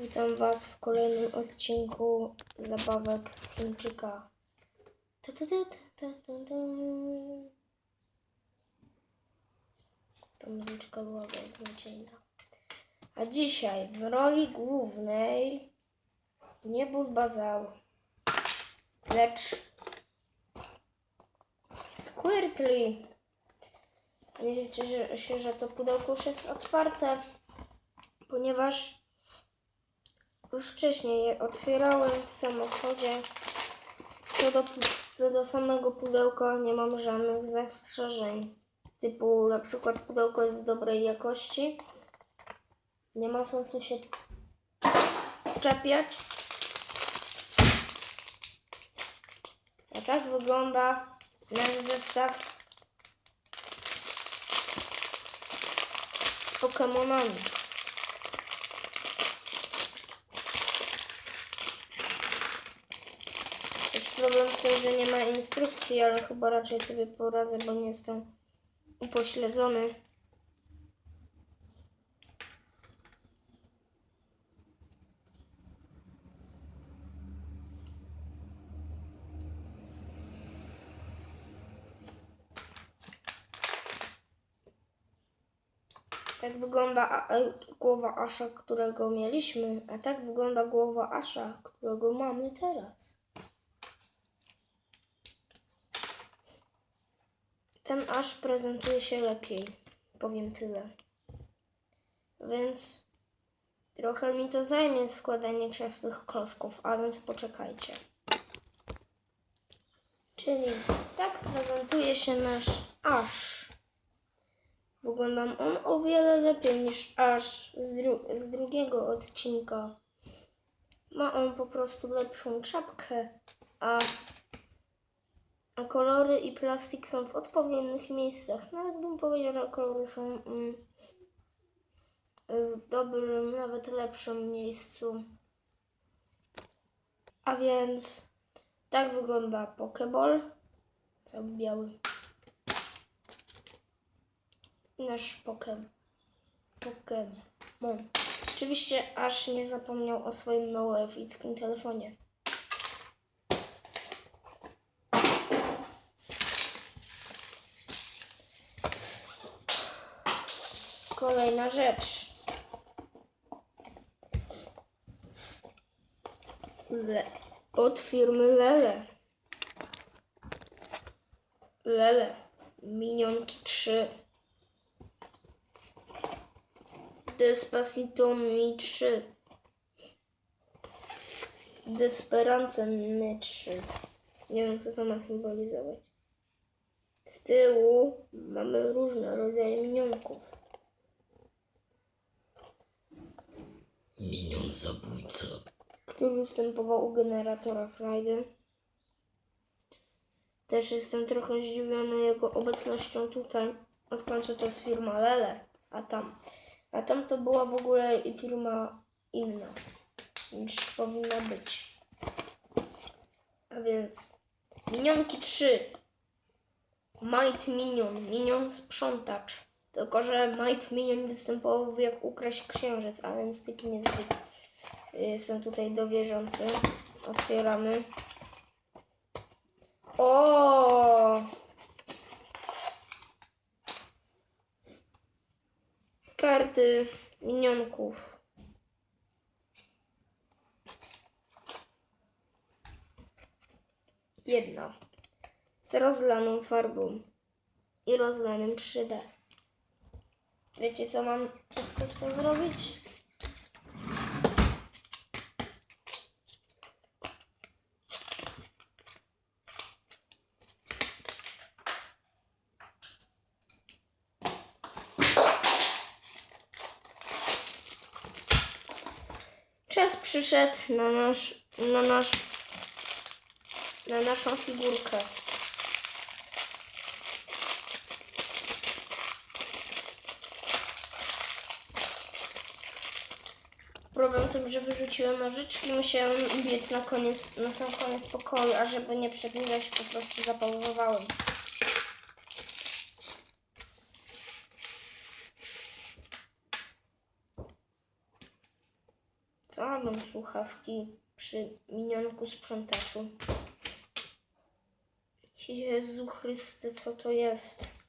Witam Was w kolejnym odcinku zabawek z Chińczyka. Ta, ta, ta, ta, ta, ta, ta. Muzyczka była beznadziejna. A dzisiaj w roli głównej nie Bulbasaur, lecz Squirtle. Nie cieszę się, że to pudełko już jest otwarte, ponieważ już wcześniej je otwierałem w samochodzie. Co do, co do samego pudełka nie mam żadnych zastrzeżeń. Typu na przykład pudełko jest dobrej jakości. Nie ma sensu się czepiać. A tak wygląda nasz zestaw z Pokemonami. Problem w tym, że nie ma instrukcji, ale chyba raczej sobie poradzę, bo nie jestem upośledzony. Tak wygląda e, głowa Asza, którego mieliśmy, a tak wygląda głowa Asza, którego mamy teraz. Ten aż prezentuje się lepiej, powiem tyle. Więc trochę mi to zajmie składanie ciastych klocków, a więc poczekajcie. Czyli tak prezentuje się nasz aż. Wygląda on o wiele lepiej niż aż z, dru- z drugiego odcinka. Ma on po prostu lepszą czapkę, a a kolory i plastik są w odpowiednich miejscach. Nawet bym powiedział, że kolory są mm, w dobrym, nawet lepszym miejscu. A więc tak wygląda Pokeball. Cały biały. I nasz Pokem. Pokemon. Oczywiście aż nie zapomniał o swoim nowoefickim telefonie. Kolejna rzecz. Le od firmy Lele. Lele. Minionki 3. Despacito Mi 3. Desperance Mi 3. Nie wiem, co to ma symbolizować. Z tyłu mamy różne rodzaje minionków. Minion zabójca. który występował u generatora Friday. Też jestem trochę zdziwiony jego obecnością tutaj. Od końca to jest firma Lele, a tam. A tam to była w ogóle firma inna niż powinna być. A więc Minionki 3. Might Minion, Minion sprzątacz. Tylko, że Might Minion występował jak ukraść księżyc, a więc taki niezbyt Jestem tutaj dowierzący. Otwieramy. O! Karty minionków. Jedna. Z rozlaną farbą i rozlanym 3D. Wiecie co mam, co chcę z tym zrobić? Czas przyszedł na nasz, na nasz, na naszą figurkę. Problem tym, że wyrzuciłem nożyczki, musiałem biec na koniec, na sam koniec pokoju, a żeby nie przebiegać, po prostu zapauzowałem. Co robią słuchawki przy minionku sprzątaczu? Jezu Chryste, co to jest?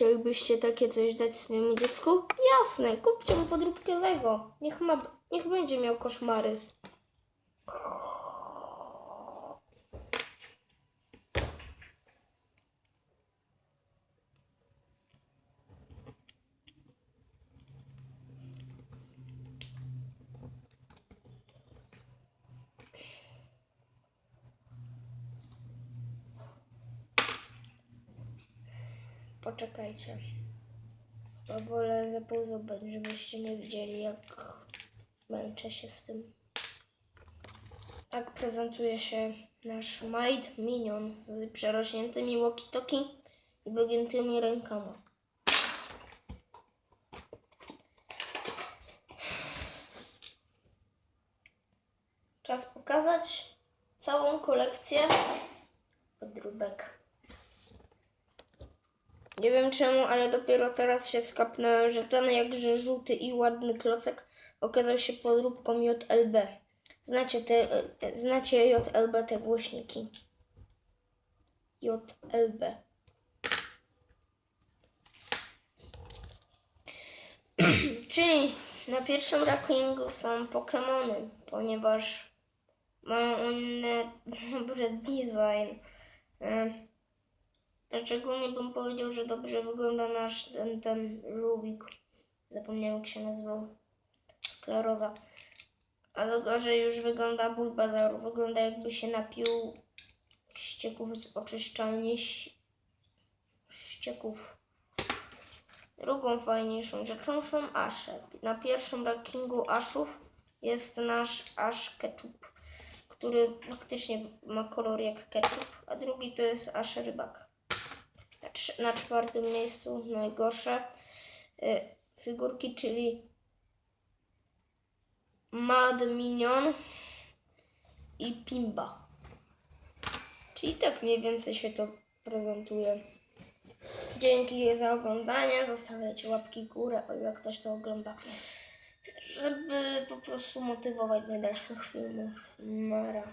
Chcielibyście takie coś dać swojemu dziecku? Jasne, kupcie mu podróbkę Lego. Niech, ma, niech będzie miał koszmary. Poczekajcie. Bo wolę zapauzować, żebyście nie widzieli, jak męczę się z tym. Tak prezentuje się nasz Might Minion z przerośniętymi walkie-talkie i wygiętymi rękoma. Czas pokazać całą kolekcję podróbek. Nie wiem czemu, ale dopiero teraz się skapnąłem, że ten jakże żółty i ładny klocek okazał się podróbką JLB. Znacie te, e, znacie JLB te głośniki. JLB. Czyli na pierwszym rankingu są Pokémony, ponieważ mają inny dobry design. Szczególnie bym powiedział, że dobrze wygląda nasz ten, ten żółwik. Zapomniałem jak się nazywał. Skleroza. Ale gorzej już wygląda Bulbazaur. Wygląda jakby się napił ścieków z oczyszczalni ścieków. Drugą fajniejszą rzeczą są asze. Na pierwszym rankingu aszów jest nasz asz ketchup, który faktycznie ma kolor jak ketchup, a drugi to jest asz rybak. Na, czwartym miejscu najgorsze y, figurki, czyli Mad Minion i Pimba. Czyli tak mniej więcej się to prezentuje. Dzięki za oglądanie. Zostawiajcie łapki w górę, o ile ktoś to ogląda, żeby po prostu motywować do dalszych filmów. Nara.